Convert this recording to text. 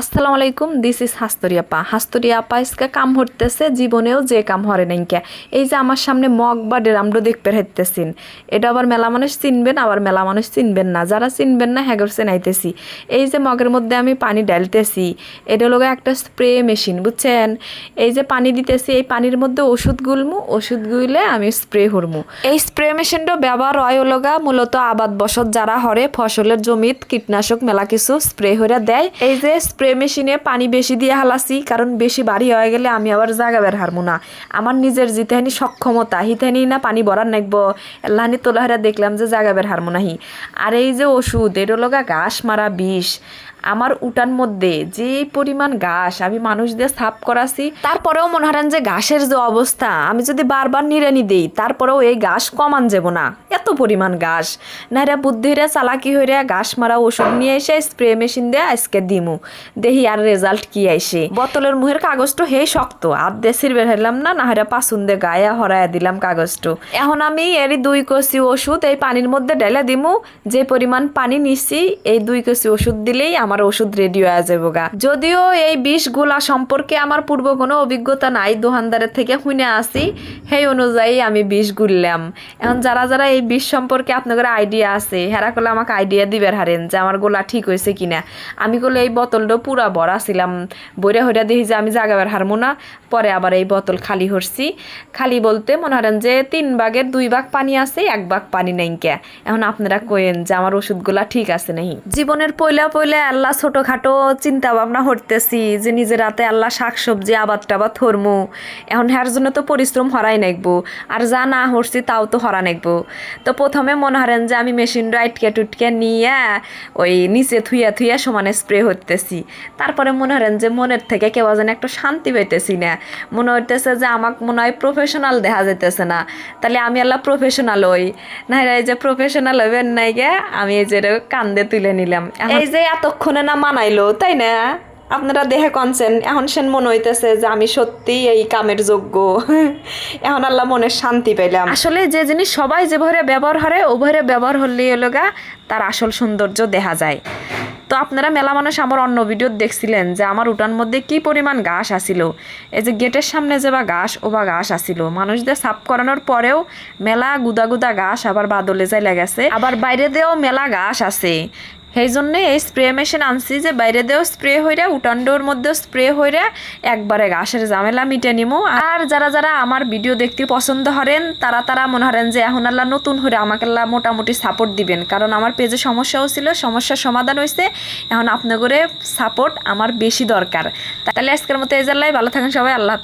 আসসালামু আলাইকুম this is হাস্তরি আপা। হাস্তরি আপা ইসকা কাম হরতেছে জীবনেও যে কাম হরে নাই কে। এই যে আমার সামনে মগ বা ডেরামডো দেখতে হাইতেছেন। এটা আবার মেলা মানুষ চিনবেন, আবার মেলা মানুষ চিনবেন না। যারা চিনবেন না হ্যাগর চেনাইতেছি। এই যে মগের মধ্যে আমি পানি ডালতেছি এটা হলো একটা স্প্রে মেশিন, বুঝছেন? এই যে পানি দিতেছি, এই পানির মধ্যে ওষুধ গুলমু, ওষুধ গুলে আমি স্প্রে হরমু। এই স্প্রে মেশিনটা ব্যবহার হয় লগা মূলত আবাদ বসত যারা হরে, ফসলের জমিত কীটনাশক মেলা কিছু স্প্রে হইরা দেয়। এই যে স্প্রে মেশিনে পানি বেশি দিয়ে হালাসি কারণ বেশি বাড়ি হয়ে গেলে আমি আবার জাগা বের হারমু না। আমার নিজের জিতেহানি সক্ষমতা, হিতেহানি না পানি বরার নাকবো। এল্লাহানি তোলাহারা দেখলাম যে জাগা বের হারমু নাহি। আর এই যে ওষুধ এটা লগা ঘাস মারা বিষ। আমার উটান মধ্যে যে পরিমাণ ঘাস আমি মানুষ দিয়ে সাফ করাছি, তারপরেও মনে হারেন যে ঘাসের যে অবস্থা, আমি যদি বারবার নিড়ানি দিই, তারপরেও এই ঘাস কমান যাব না। এত পরিমাণ ঘাস। নাইরা বুদ্ধি হইরা চালাকি হইরা ঘাস মারা ওষুধ নিয়ে এসে স্প্রে মেশিন দিয়ে আজকে দিমু। দেখি আর রেজাল্ট কি আইসে। বোতলের মুহের কাগজটা হে শক্ত, আর দেশের বের হইলাম না না হারা পাসুন দিয়ে গায়ে হরাইয়া দিলাম কাগজটা। এখন আমি এরই দুই কষি ওষুধ এই পানির মধ্যে ঢেলে দিমু। যে পরিমাণ পানি নিছি, এই দুই কষি ওষুধ দিলেই আমার ওষুধ রেডি হয়ে যাব গা যদিও এই বিষগুলা সম্পর্কে আমার পূর্ব কোনো অভিজ্ঞতা নাই দোকানদারের থেকে শুনে আসি। সেই অনুযায়ী আমি বিষ গুললাম। এখন যারা যারা এই বিষ সম্পর্কে আপনাদের আইডিয়া আছে, হেরা করলে আমাকে আইডিয়া দিবের হারেন যে আমার গোলা ঠিক হয়েছে কিনা। আমি করলে এই বোতলটা পুরা ভরা ছিলাম। বইরা হইরা দেখি যে আমি জাগাবার হারমো না। পরে আবার এই বোতল খালি হরছি। খালি বলতে মনে হারেন যে তিন ভাগের দুই ভাগ পানি আছে, এক ভাগ পানি নাই কে। এখন আপনারা কইেন যে আমার ওষুধগুলা ঠিক আছে নাই জীবনের পয়লা পয়লা ছোটখাটো চিন্তা ভাবনা হরতেছি যে নিজের রাতে আল্লাহ শাক সবজি আবাদ টাবাদ থরমু এখন হ্যার জন্য তো পরিশ্রম হরাই নাকবো আর যা না হরছি তাও তো হরা নাকবো তো প্রথমে মনে হারেন যে আমি মেশিনটা আটকে টুটকে নিয়ে ওই নিচে থুইয়া থুইয়া সমানে স্প্রে হইতেছি তারপরে মনে হারেন যে মনের থেকে কেউ যেন একটু শান্তি পাইতেছি না। মনে হইতেছে যে আমাকে মনে হয় প্রফেশনাল দেখা যাইতেছে না। তাহলে আমি আল্লাহ প্রফেশনাল হই। না এই যে প্রফেশনাল হইবেন নাই গে আমি এই যে কান্দে তুলে নিলাম। এই যে এতক্ষণে না মানাইলো তাই না? আপনারা দেহে কনছেন এখন সেন মনে হইতেছে যে আমি সত্যি এই কামের যোগ্য। এখন আল্লাহ মনের শান্তি পেলাম আসলে যে জিনিস সবাই যেভাবে ব্যবহার হরে ওভাবে ব্যবহার হলেই হলো গা তার আসল সৌন্দর্য দেখা যায়। তো আপনারা মেলা মানুষ আমার অন্য ভিডিও দেখছিলেন যে আমার উঠান মধ্যে কি পরিমাণ ঘাস আসিল এই যে গেটের সামনে যে বা ঘাস ও বা ঘাস আসিল মানুষদের সাফ করানোর পরেও মেলা গুদা গুদা ঘাস আবার বাদলে যাই লেগেছে আবার বাইরে দিয়েও মেলা ঘাস আছে। সেই জন্যে এই স্প্রে মেশিন আনছি যে বাইরে দিয়েও স্প্রে হইরা উটান্ডোর মধ্যেও স্প্রে হইরা একবারে ঘাসের ঝামেলা মিটে নিমু। আর যারা যারা আমার ভিডিও দেখতে পছন্দ করেন তারা তারা মনে করেন যে এখন আল্লাহ নতুন হয়ে আমাকে আল্লাহ মোটামুটি সাপোর্ট দিবেন। কারণ আমার পেজে সমস্যাও ছিল, সমস্যার সমাধান হয়েছে এখন আপনাদের সাপোর্ট আমার বেশি দরকার। তাহলে আজকের মতো এই জাল্লাই ভালো থাকেন সবাই, আল্লাহ